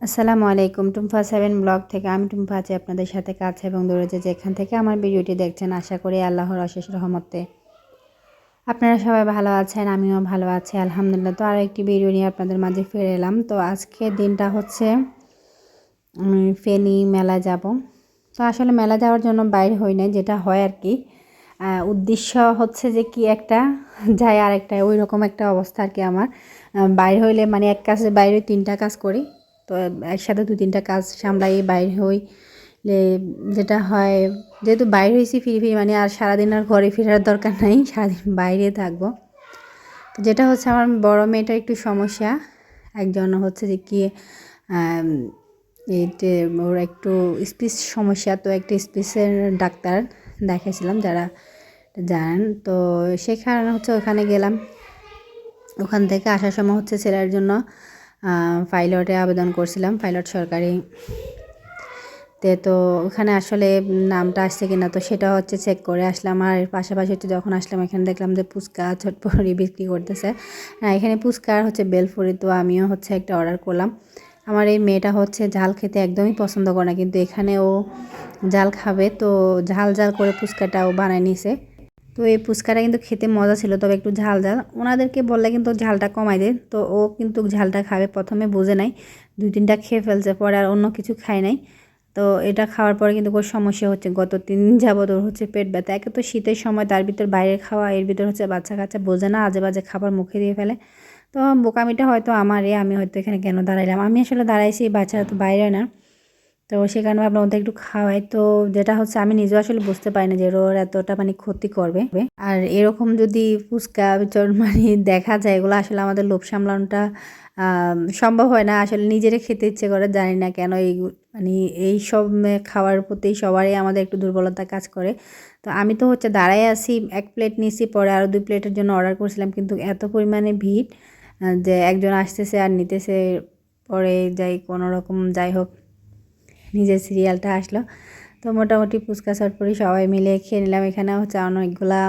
আসসালামু আলাইকুম Tumpa seven blog থেকে আমি টুম্পা আছি আপনাদের সাথে কাছে এবং দূরে যে যেখান থেকে আমার ভিডিওটি দেখছেন, আশা করি আল্লাহর অশেষ রহমতে। আপনারা সবাই ভালো আছেন, আমিও ভালো আছি, আলহামদুলিল্লাহ। তো আরও একটি ভিডিও নিয়ে আপনাদের মাঝে ফিরে এলাম। তো আজকে দিনটা হচ্ছে, আমি ফেনি মেলা যাব। তো আসলে মেলা যাওয়ার জন্য বাইরে হই না যেটা হয় আর কি। উদ্দেশ্য হচ্ছে যে কি একটা যায় আর একটা ওই রকম একটা অবস্থা আর কি আমার। বাইরে হইলে মানে এক কাজে, বাইরে তিনটা কাজ করি। তো একসাথে দু তিনটা কাজ সামলাই বাইরে হই। যেটা হয়, যেহেতু বাইরে হয়েছি ফিরি ফিরি মানে আর সারাদিন আর ঘরে ফেরার দরকার নাই, সারাদিন বাইরে থাকব। যেটা হচ্ছে আমার বড় মেয়েটার একটু সমস্যা। একজন হচ্ছে যে কি ওর একটু স্পিচ সমস্যা, তো একটা স্পিচের ডাক্তার দেখাইছিলাম, যারা জানেন। তো সেই কারণে হচ্ছে ওখানে গেলাম। ওখান থেকে আসার সময় হচ্ছে ছেলের জন্য পাইলটে আবেদন করছিলাম, পাইলট সরকারি। তে তো ওখানে আসলে নামটা আসছে কিনা তো সেটা হচ্ছে চেক করে আসলাম। আর পাশাপাশি হচ্ছে যখন আসলাম, এখানে দেখলাম যে ফুচকা চটপটি বিক্রি করতেছে। হ্যাঁ এখানে ফুচকা আর হচ্ছে বেলফুরি তো আমিও হচ্ছে একটা অর্ডার করলাম। আমার এই মেয়েটা হচ্ছে ঝাল খেতে একদমই পছন্দ করে না, কিন্তু এখানে ও ঝাল খাবে, তো ঝাল ঝাল করে ফুচকাটা ও বানায় নিছে। তো এই ফুচকাটা কিন্তু খেতে মজা ছিল, তবে একটু ঝাল ঝাল। ওনাদেরকে বললে কিন্তু ঝালটা কমাই দেয় তো ও কিন্তু ঝালটা খাবে। প্রথমে বুঝে নাই, দুই তিনটা খেয়ে ফেলছে, পরে আর অন্য কিছু খায় নাই। তো এটা খাওয়ার পরে কিন্তু ওর সমস্যা হচ্ছে, গত তিন দিন যাবত ওর হচ্ছে পেট ব্যথা। একে তো শীতের সময় তার ভিতর বাইরে খাওয়া, এর ভিতর হচ্ছে বাচ্চা কাচ্চা বোঝে না আজে বাজে খাবার মুখে দিয়ে ফেলে। তো বোকামিটা হয়তো আমারই আমি হয়তো এখানে কেন দাঁড়াইলাম? আমি আসলে দাঁড়াইছি বাচ্চারা তো বাইরে না। তো সেখানে ভাবলাম ওদের একটু খাওয়াই। তো যেটা হচ্ছে আমি নিজেও আসলে বুঝতে পারি না যে ওর এতটা মানে ক্ষতি করবে। আর এরকম যদি ফুচকা মানে দেখা যায়, এগুলো আসলে আমাদের লোভ সামলানোটা সম্ভব হয় না। আসলে নিজেরে খেতে ইচ্ছে করে, জানি না কেন এই মানে এই সব খাওয়ার প্রতি সবারই আমাদের একটু দুর্বলতা কাজ করে। তো আমি তো হচ্ছে দাঁড়াই আছি, এক প্লেট নিছি, পরে আরও দুই প্লেটের জন্য অর্ডার করেছিলাম। কিন্তু এত পরিমাণে ভিড় যে একজন আসতেছে আর নিতেছে, পরে যাই কোনো রকম যাই হোক নিজের সিরিয়ালটা আসলো। তো মোটামুটি ফুচকা, চটপটি সবাই মিলে খেয়ে নিলাম। এখানে হচ্ছে অনেকগুলা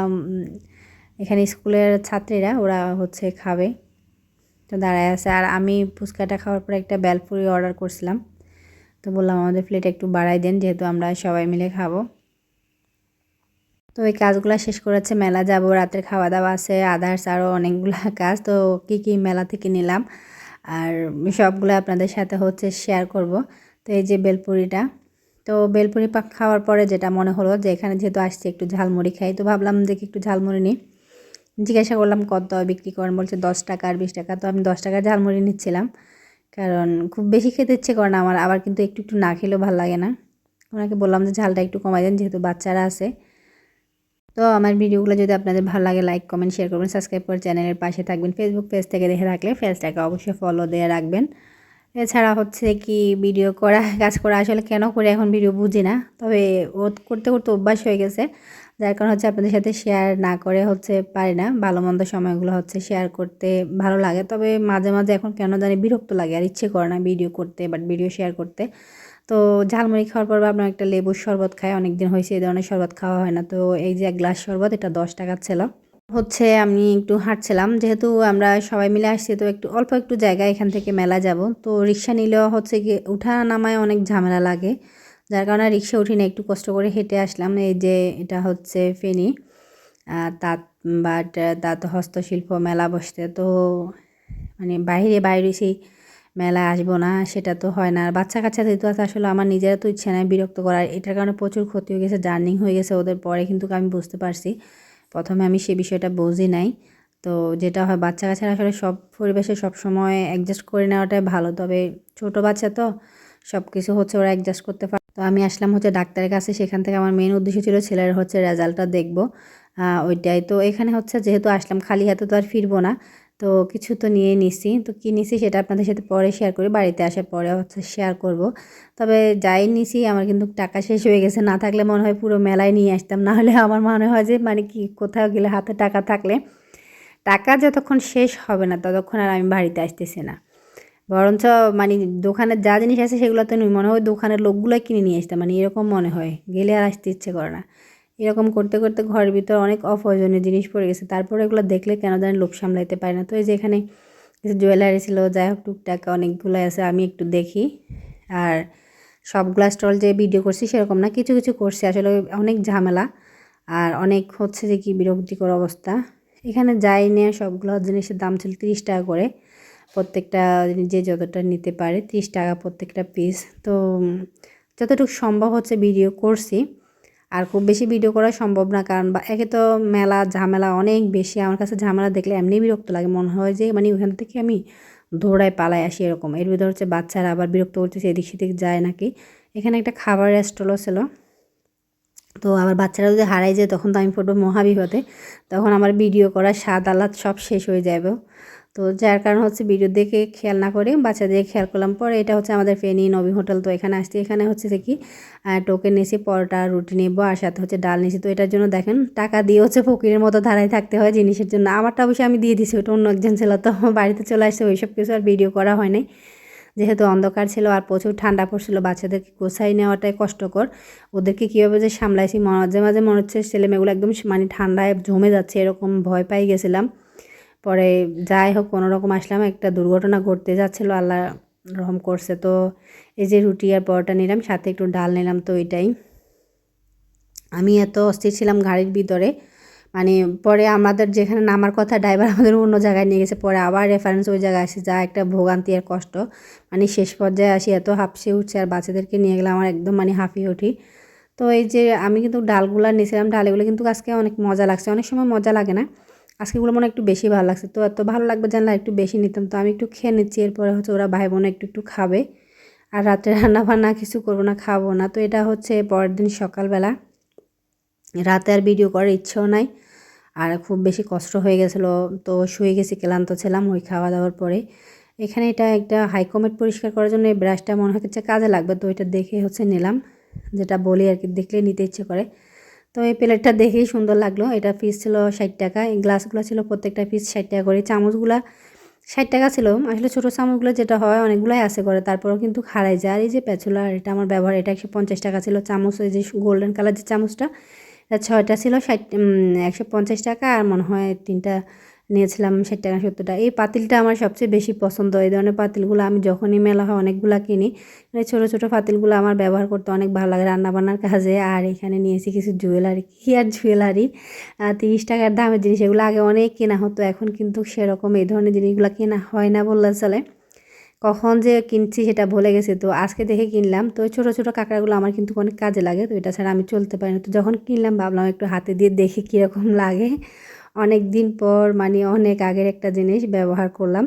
এখানে স্কুলের ছাত্রীরা, ওরা হচ্ছে খাবে। তো দাঁড়ায় আছে। আর আমি ফুচকাটা খাওয়ার পর একটা বেলপুরি অর্ডার করছিলাম। তো বললাম, আমাদের প্লেট একটু বাড়াই দেন, যেহেতু আমরা সবাই মিলে খাব। তো এই কাজগুলো শেষ করেছে। মেলা যাব, রাতের খাওয়া দাওয়া আছে আদার্স আরও অনেকগুলো কাজ। তো কি কি মেলা থেকে নিলাম? আর সবগুলো আপনাদের সাথে হচ্ছে শেয়ার করব। তো এই যে বেলপুরিটা, তো বেলপুরি পাক খাওয়ার পরে যেটা মনে হলো যে এখানে যেহেতু আসছে একটু ঝালমুড়ি খাই, তো ভাবলাম যে একটু ঝালমুড়ি নিই। জিজ্ঞাসা করলাম কত বিক্রি করেন, বলছে দশ টাকা আর বিশ টাকা, তো আমি দশ টাকা ঝালমুড়ি নিচ্ছিলাম। কারণ খুব বেশি খেতে ইচ্ছে করে না আমার, আবার কিন্তু একটু একটু না খেলেও ভালো লাগে না। ওনাকে বললাম যে ঝালটা একটু কমাই দেন, যেহেতু বাচ্চারা আছে। তো আমার ভিডিওগুলো যদি আপনাদের ভালো লাগে, লাইক, কমেন্ট শেয়ার করবেন সাবস্ক্রাইব করে চ্যানেলের পাশে থাকবেন। ফেসবুক পেজ থেকে দেখে থাকলে পেজটাকে অবশ্যই ফলো দিয়ে রাখবেন। এছাড়া হচ্ছে কি ভিডিও করা, কাজ করা, আসলে কেন করে এখন ভিডিও বুঝি না। তবে ও করতে করতে অভ্যাস হয়ে গেছে। যার কারণে হচ্ছে আপনাদের সাথে শেয়ার না করে হচ্ছে পারি না। ভালো মন্দ সময়গুলো হচ্ছে শেয়ার করতে ভালো লাগে। তবে মাঝে মাঝে এখন কেন জানি বিরক্ত লাগে আর ইচ্ছে করে না ভিডিও করতে বাট ভিডিও শেয়ার করতে। তো ঝালমুড়ি খাওয়ার পর আপনার একটা লেবুর শরবত খায় অনেক দিন হয়েছে, এই ধরনের শরবত খাওয়া হয় না। তো এই যে এক গ্লাস শরবত, এটা দশ টাকার ছিল। হচ্ছে আমি একটু হাঁটছিলাম। যেহেতু আমরা সবাই মিলে আসছি, তো একটু অল্প একটু জায়গা এখান থেকে মেলা যাব। তো রিক্সা নিলেও হচ্ছে গিয়ে উঠা নামায় অনেক ঝামেলা লাগে। যার কারণে রিক্সা উঠি না, একটু কষ্ট করে হেঁটে আসলাম। এই যে এটা হচ্ছে ফেনি তাঁত বাট, তাঁত হস্তশিল্প মেলা বসতে। তো মানে বাইরে বাইরে সেই মেলায় আসব না, সেটা তো হয় না। আর বাচ্চা কাচ্চা যেহেতু আছে, আসলে আমার নিজেরা তো ইচ্ছে নাই বিরক্ত করার। এটার কারণে প্রচুর ক্ষতি হয়ে গেছে, জার্নিং হয়ে গেছে ওদের পরে, কিন্তু আমি বুঝতে পারছি। প্রথমে আমি সে বিষয়টা বুঝি নাই। তো যেটা হয়, বাচ্চা কাছের আসলে সব পরিবেশে সব সময় অ্যাডজাস্ট করে নেওয়াটাই ভালো। তবে ছোট বাচ্চা তো সব কিছু হচ্ছে ওরা অ্যাডজাস্ট করতে পারে। তো আমি আসলাম হচ্ছে ডাক্তারের কাছে, সেখান থেকে আমার মেন উদ্দেশ্য ছিল ছেলের হচ্ছে রেজাল্টটা দেখব। ওইটাই। তো এখানে হচ্ছে যেহেতু আসলাম, খালি হাতে তো আর ফিরবো না। তো কিছু তো নিয়ে নিছি। তো কী নিছি সেটা আপনাদের সাথে পরে শেয়ার করি। বাড়িতে আসার পরে হচ্ছে শেয়ার করব। তবে যাই নিছি, আমার কিন্তু টাকা শেষ হয়ে গেছে। না থাকলে মনে হয় পুরো মেলায় নিয়ে আসতাম। না হলে আমার মনে হয় যে মানে কি, কোথাও গেলে হাতে টাকা থাকলে টাকা যতক্ষণ শেষ হবে না, ততক্ষণ আর আমি বাড়িতে আসতেছি না। বরঞ্চ মানে দোকানের যা জিনিস আছে, সেগুলো তো মনে হয় দোকানের লোকগুলো কিনে নিয়ে আসতাম। মানে এরকম মনে হয়। গেলে আর আসতে ইচ্ছে করে না। এরকম করতে করতে ঘরের ভিতর অনেক অপ্রয়োজনীয় জিনিস পড়ে গেছে। তারপরে এগুলো দেখলে কেন জানি লোভ সামলাইতে পারে না। তো এই যে এখানে জুয়েলারি ছিল, যাই হোক টুকটাক অনেকগুলো আছে, আমি একটু দেখি। আর সবগুলা স্টল যে ভিডিও করছি সেরকম না, কিছু কিছু করছি। আসলে অনেক ঝামেলা, আর অনেক হচ্ছে যে কি বিরক্তিকর অবস্থা। এখানে যাই নিয়ে সবগুলো জিনিসের দাম ছিল তিরিশ টাকা করে। প্রত্যেকটা যে যতটা নিতে পারে, তিরিশ টাকা প্রত্যেকটা পিস তো যতটুকু সম্ভব হচ্ছে ভিডিও করছি। আর খুব বেশি ভিডিও করা সম্ভব না, কারণ বা একে তো মেলা, ঝামেলা অনেক বেশি। আমার কাছে ঝামেলা দেখলে এমনি বিরক্ত লাগে, মনে হয় যে মানে ওখান থেকে আমি দৌড়ায় পালায় আসি এরকম। এর ভিতরে হচ্ছে বাচ্চারা আবার বিরক্ত করতেছে, এদিক সেদিক যায় নাকি? এখানে একটা খাবারের স্টলও ছিল। তো আবার বাচ্চারা যদি হারাই যায়, তখন তো আমি পড়ব মহাবিপদে। তখন আমার ভিডিও করা স্বাদ আলাদ সব শেষ হয়ে যাবে। তো যার কারণ হচ্ছে ভিডিও দেখে খেয়াল না করে বাচ্চাদের খেয়াল করলাম। পরে এটা হচ্ছে আমাদের ফেনি নবী হোটেল, তো এখানে আসছি। এখানে হচ্ছে কি টোকেন নিয়েছি, পরোটা, রুটি নেব, আর সাথে হচ্ছে ডাল নিয়েছি। তো এটার জন্য দেখেন, টাকা দিয়ে হচ্ছে ফকিরের মতো ধারায় থাকতে হয় জিনিসের জন্য। আমারটা অবশ্যই আমি দিয়ে দিছি, ওটা অন্য একজন ছিল তো বাড়িতে চলে আসছে, ওইসব কিছু আর ভিডিও করা হয় নাই। যেহেতু অন্ধকার ছিল আর প্রচুর ঠান্ডা পড়ছিল, বাচ্চাদেরকে গোছাই নেওয়াটাই কষ্টকর। ওদেরকে কীভাবে যে সামলাইছি মাঝে মাঝে মনে হচ্ছে ছেলেমেয়েগুলো একদম মানে ঠান্ডায় জমে যাচ্ছে, এরকম ভয় পাই গেছিলাম। পরে যাই হোক কোনো রকম আসলাম, একটা দুর্ঘটনা ঘটতে যাচ্ছিল, আল্লাহ রহম করছে। তো এই যে রুটি আর পরোটা নিলাম, সাথে একটু ডাল নিলাম তো এটাই আমি এত অস্থির ছিলাম গাড়ির ভিতরে মানে পরে আমাদের যেখানে নামার কথা, ড্রাইভার আমাদের অন্য জায়গায় নিয়ে গেছে, পরে আবার রেফারেন্স ওই জায়গায় আসে, যা একটা ভোগান্তি আর কষ্ট। মানে শেষ পর্যায়ে আসি, এত হাফসে উঠছে, আর বাচ্চাদেরকে নিয়ে গেলে আমার একদম মানে হাঁপিয়ে উঠি। তো এই যে আমি কিন্তু ডালগুলো নিয়েছিলাম ডালগুলো কিন্তু আজকে অনেক মজা লাগছে, অনেক সময় মজা লাগে না। আজকেগুলো মনে একটু বেশি ভালো লাগছে। তো এত ভালো লাগবে জানলে একটু বেশি নিতাম। তো আমি একটু খেয়ে নিচ্ছি, এরপরে হচ্ছে ওরা ভাই বোন একটু একটু খাবে। আর রাত্রে রান্না বান্না কিছু করব না, খাব না। তো এটা হচ্ছে পরের দিন সকালবেলা। রাতে আর ভিডিও করার ইচ্ছেও নাই। আর খুব বেশি কষ্ট হয়ে গেছিল। তো শুয়ে গেছি, ক্লান্ত ছিলাম ওই খাওয়া দাওয়ার পরে। এখানে এটা একটা হাইকমেট পরিষ্কার করার জন্য এই ব্রাশটা মনে হচ্ছে কাজে লাগবে। তো এটা দেখে হচ্ছে নিলাম। যেটা বলি আর কি, দেখলে নিতে ইচ্ছে করে। তো এই প্লেটটা দেখেই সুন্দর লাগল। এটা পিস ছিল ষাট টাকা, এই গ্লাসগুলো ছিল প্রত্যেকটা পিস ষাট টাকা করে। চামচগুলো ষাট টাকা ছিল। আসলে ছোটো চামচগুলো যেটা হয়, অনেকগুলোই আসে করে তারপরেও কিন্তু হারাই যায়। আর এই যে প্যাচুলা এটা আমার ব্যবহার, এটা একশো পঞ্চাশ টাকা ছিল চামচ। এই যে গোল্ডেন কালার যে চামচটা ছয়টা ছিল ষাট একশো পঞ্চাশ টাকা। আর মনে হয় তিনটা নিয়েছিলাম ষাট টাকা সত্তর টাকা এই পাতিলটা আমার সবচেয়ে বেশি পছন্দ। এই ধরনের পাতিলগুলো আমি যখনই মেলা হয় অনেকগুলো কিনি। এই ছোটো ছোটো পাতিলগুলো আমার ব্যবহার করতে অনেক ভালো লাগে রান্নাবান্নার কাজে। আর এখানে নিয়েছি কিছু জুয়েলারি কী আর জুয়েলারি তিরিশ টাকার দামের জিনিস। এগুলো আগে অনেক কেনা হতো। এখন কিন্তু সেরকম এই ধরনের জিনিসগুলো কেনা হয় না বললে চলে। কখন যে কিনছি সেটা ভুলে গেছে তো। আজকে দেখে কিনলাম। তো ছোটো ছোটো কাঁকড়াগুলো আমার কিন্তু অনেক কাজে লাগে। তো এটা ছাড়া আমি চলতে পারি না। তো যখন কিনলাম, ভাবলাম একটু হাতে দিয়ে দেখি কীরকম লাগে। অনেক দিন পর মানে অনেক আগের একটা জিনিস ব্যবহার করলাম।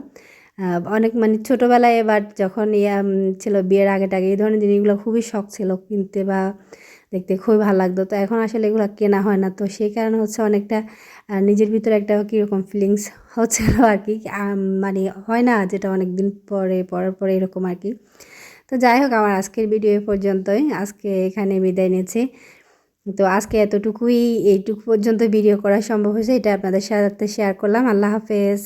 অনেক মানে ছোটোবেলায় এবার যখন ইয়া ছিল বিয়ের আগে টাগে এই ধরনের জিনিসগুলো খুবই শখ ছিল কিনতে বা দেখতে খুবই ভালো লাগতো। তো এখন আসলে এগুলো কেনা হয় না। তো সেই কারণে হচ্ছে অনেকটা নিজের ভিতরে একটা কীরকম ফিলিংস হচ্ছিল আর কি। মানে হয় না যেটা অনেক দিন পরে, পরের পরে এরকম আর কি। তো যাই হোক, আমার আজকের ভিডিও পর্যন্তই। আজকে এখানে বিদায় নিয়েছি তো আজকে এতটুকুই, এইটুকু পর্যন্ত ভিডিও করা সম্ভব হয়েছে, এটা আপনাদের সাথে শেয়ার করলাম। আল্লাহ হাফেজ।